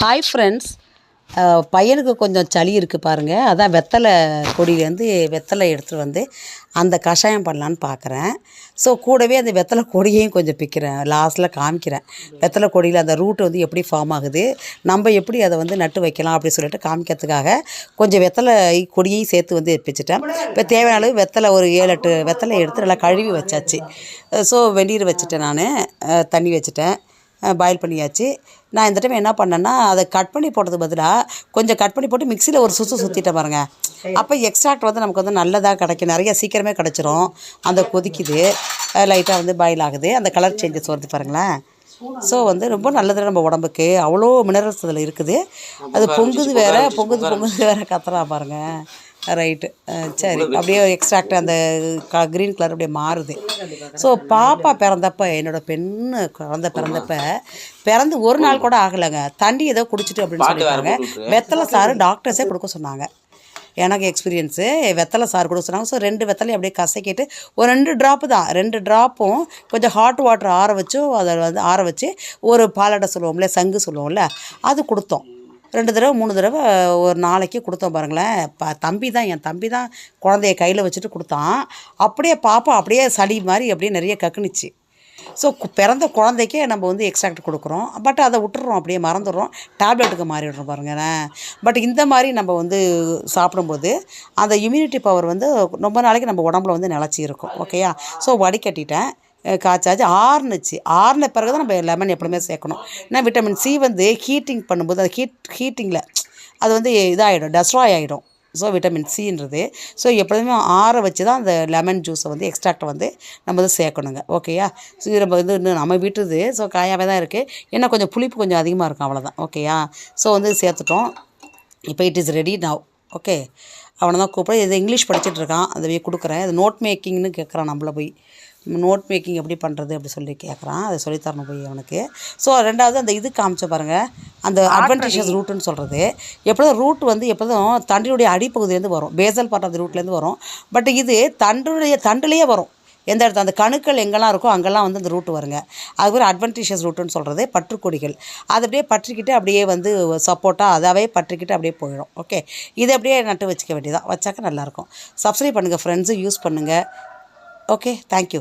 Hi friends பையனுக்கு கொஞ்சம் சளி இருக்குது பாருங்கள் அதான் வெத்தலை கொடியிலேருந்து வெத்தலை எடுத்துகிட்டு வந்து அந்த கஷாயம் பண்ணலான்னு பார்க்குறேன். ஸோ கூடவே அந்த வெத்தலை கொடியையும் கொஞ்சம் பிக்கிறேன். லாஸ்ட்டில் காமிக்கிறேன். வெத்தலை கொடியில் அந்த ரூட் வந்து எப்படி ஃபார்ம் ஆகுது? நம்ம எப்படி அதை வந்து நட்டு வைக்கலாம் அப்படி சொல்லிட்டு காமிக்கிறதுக்காக கொஞ்சம் வெத்தலை கொடியையும் சேர்த்து வந்து பிச்சுட்டேன். இப்போ தேவையான அளவு வெத்தலை ஒரு ஏழு எட்டு வெத்தலை எடுத்து நல்லா கழுவி வச்சாச்சு. ஸோ வெந்நீர் வச்சுட்டேன் நான். தண்ணி வச்சுட்டேன். பாயில் பண்ணியாச்சு. நான் இந்த டைம் என்ன பண்ணேன்னா அதை கட் பண்ணி போட்டதுக்கு பதிலாக கொஞ்சம் கட் பண்ணி போட்டு மிக்சியில் ஒரு சுற்று சுற்றிட்டேன் பாருங்க. அப்போ எக்ஸ்ட்ராக்ட் வந்து நமக்கு வந்து நல்லதாக கிடைக்கும். நிறைய சீக்கிரமே கிடச்சிரும். அந்த கொதிக்குது. லைட்டாக வந்து பாயில் ஆகுது. அந்த கலர் சேஞ்சஸ் வருது பாருங்களேன். ஸோ வந்து ரொம்ப நல்லது நம்ம உடம்புக்கு. அவ்வளோ மினரல்ஸ் அதில் இருக்குது. அது பொங்குது வேற பொங்குது பொங்குது வேற கத்துறா பாருங்க. ரைட்டு சரி. அப்படியே எக்ஸ்ட்ராக்ட் அந்த க க்ரீன் கலர் அப்படியே மாறுது. ஸோ பாப்பா பிறந்தப்ப என்னோட பெண்ணு குழந்த பிறந்தப்ப பிறந்து ஒரு நாள் கூட ஆகலைங்க. தண்ணி ஏதோ குடிச்சிட்டு அப்படின்னு சொல்லியிருக்காங்க வெத்தலை சாறு டாக்டர்ஸே கொடுக்க சொன்னாங்க. எனக்கு எக்ஸ்பீரியன்ஸு வெத்தலை சாறு கொடுக்க சொன்னாங்க. ஸோ ரெண்டு வெத்தலையும் அப்படியே கசக்கிட்டு ஒரு ரெண்டு ட்ராப்பு தான். ரெண்டு ட்ராப்பும் கொஞ்சம் ஹாட் வாட்டர் ஆற வச்சும் அதை வந்து ஆற வச்சு ஒரு பாலாடை சொல்லுவோம்ல சங்கு சொல்லுவோம்ல அது கொடுத்தோம். ரெண்டு தடவை மூணு தடவை ஒரு நாளைக்கு கொடுத்தோம் பாருங்களேன். ப தம்பி தான் என் தம்பி தான் குழந்தைய கையில் வச்சுட்டு கொடுத்தான். அப்படியே பாப்பா அப்படியே சளி மாதிரி அப்படியே நிறைய கக்குனுச்சு. ஸோ பிறந்த குழந்தைக்கே நம்ம வந்து எக்ஸ்ட்ராக்ட் கொடுக்குறோம். பட் அதை விட்டுறோம் அப்படியே மறந்துடுறோம். டேப்லெட்டுக்கு மாறிடுறோம் பாருங்களேன். பட் இந்த மாதிரி நம்ம வந்து சாப்பிடும்போது அந்த இம்யூனிட்டி பவர் வந்து ரொம்ப நாளைக்கு நம்ம உடம்புல வந்து நிலச்சி இருக்கும். ஓகேயா ஸோ வடிகட்டிட்டேன். காய்ச்சாச்சு ஆறுனுச்சு. ஆறுன பிறகு தான் நம்ம லெமன் எப்பவுமே சேர்க்கணும். ஏன்னா விட்டமின் சி வந்து ஹீட்டிங் பண்ணும்போது அது ஹீட் ஹீட்டிங்கில் அது வந்து இதாகிடும் டெஸ்ட்ராய் ஆகிடும் ஸோ விட்டமின் சின்றது ஸோ எப்பொழுதுமே ஆற வச்சு தான் அந்த லெமன் ஜூஸை வந்து எக்ஸ்ட்ராக்டை வந்து நம்ம வந்து சேர்க்கணுங்க. ஓகேயா ஸோ நம்ம வந்து இன்னும் நம்ம வீட்டுது. ஸோ காயாகவே தான் இருக்குது ஏன்னா கொஞ்சம் புளிப்பு கொஞ்சம் அதிகமாக இருக்கும் அவ்வளோதான் ஓகேயா ஸோ வந்து சேர்த்துட்டோம். இப்போ it is ready now okay அவனை தான் கூப்பிட இது இங்கிலீஷ் படிச்சுட்டு இருக்கான். அதை போய் கொடுக்குறேன். அது நோட் மேக்கிங்னு கேட்குறான் நம்மள போய். நோட் மேக்கிங் எப்படி பண்ணுறது அப்படி சொல்லி கேட்குறான் அதை சொல்லித்தரணும் போய் அவனுக்கு. ஸோ ரெண்டாவது அந்த இது காமிச்ச பாருங்கள் அந்த அட்வென்டிஷியஸ் ரூட்டுன்னு சொல்கிறது எப்பொழுதும் ரூட் வந்து எப்பொழுதும் தண்டினுடைய அடிப்பகுதியிலேருந்து வரும். பேசல் பார்ட் ஆஃப் த ரூட்லேருந்து வரும். பட் இது தண்டுடைய தண்டுலேயே வரும். எந்த இடத்துல? அந்த கணுக்கள் எங்கெல்லாம் இருக்கோ அங்கெல்லாம் வந்து அந்த ரூட் வருங்க. அது ஒரு அட்வென்டிஷியஸ் ரூட்டுன்னு சொல்கிறது பற்றுக்கொடிகள். அது அப்படியே பற்றிக்கிட்டு அப்படியே வந்து சப்போர்ட்டாக அதாவே பற்றிக்கிட்டு அப்படியே போயிடும். ஓகே இதை அப்படியே நட்டு வச்சுக்க வேண்டியதான் வச்சாக்க நல்லாயிருக்கும். சப்ஸ்கிரைப் பண்ணுங்கள் ஃப்ரெண்ட்ஸும் யூஸ் பண்ணுங்கள் ஓகே தேங்க்யூ